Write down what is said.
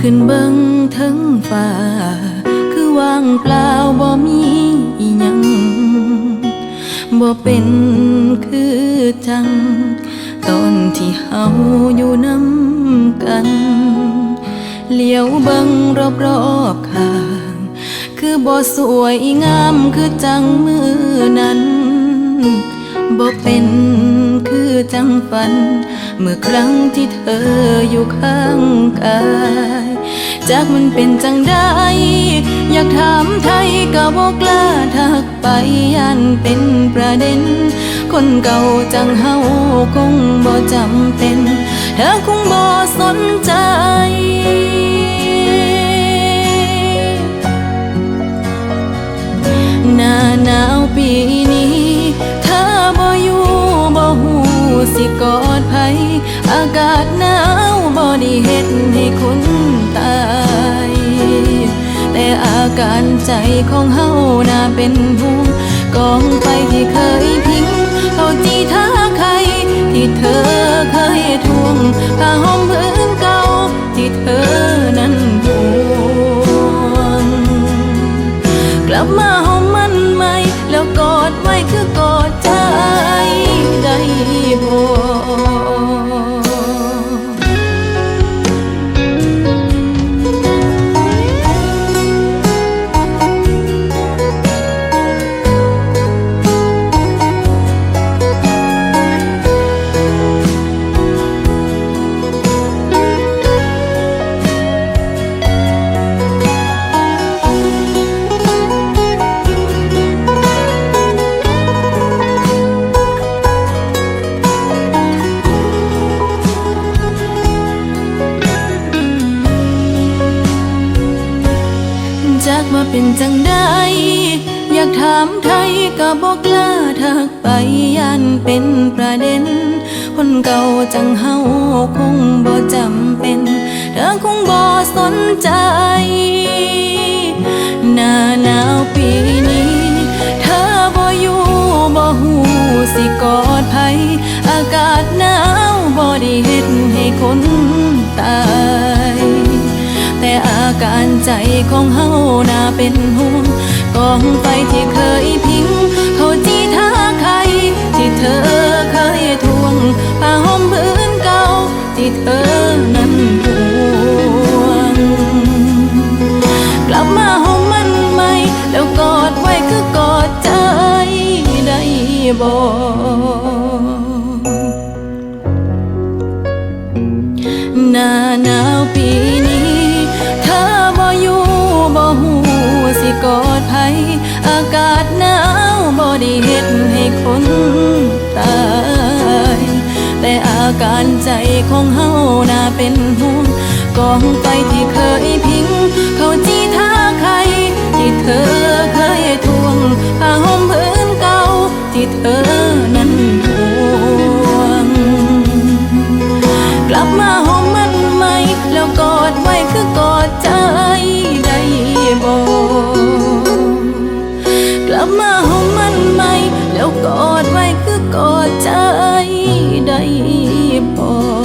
ขึ้นเบิ่งทั้งฟ้า คือว่างเปล่าบ่มีอิหยังบ่เป็นคือจัง ตอนที่เฮาอยู่น้ำกัน เลี้ยวเบิ่งรอบๆข้าง คือบ่สวยงามคือจังมือนั้นบ่เป็นคือจังฝัน เมื่อครั้งที่เธออยู่ข้างกาย จากมันเป็นจังได้ อยากถามไทยก็บอกกล้าทักไปยันเป็นประเด็น คนเก่าจังเฮาคงบ่จำเป็น เธอคงบ่สนใจหน้าหนาวปีนี้เธอบ่อยู่บ่หูสิกอดไผอากาศหนาวบ่ได้เฮ็ดให้คน การใจของเฮาน่าเป็นห่วงกองไปที่เคย จากมาเป็นจังได้อยากถามไทยก็บอกกล้าทักไปยันเป็นประเด็น คนเก่าจังเฮาคงบ่จำเป็น เธอคงบ่สนใจ หน้าหนาวปีนี้ เธอบ่อยู่บ่หูสิกอดไผอากาศหนาวบ่ได้เฮ็ดให้คนตาย การใจของเฮาน่าเป็นห่วงกองไฟที่เคยพิง เขาจีท่าใคร ที่เธอเคยทวงผ้าห่มพื้นเก่า ที่เธอนั้นห่วง กลับมาหองมันใหม่แล้วกอดไว้คือกอดใจได้บ่หน้าหนาวปี กอดไผอากาศหนาวบ่ได้เฮ็ดให้คนตาย แต่อาการใจของเฮาน่าเป็นห่วงกองไฟที่เคยพิง เขาจีท่าใครที่เธอเคยท ลับมาหอมมันใหม่แล้วกอดไว้คือกอดใจได้พอ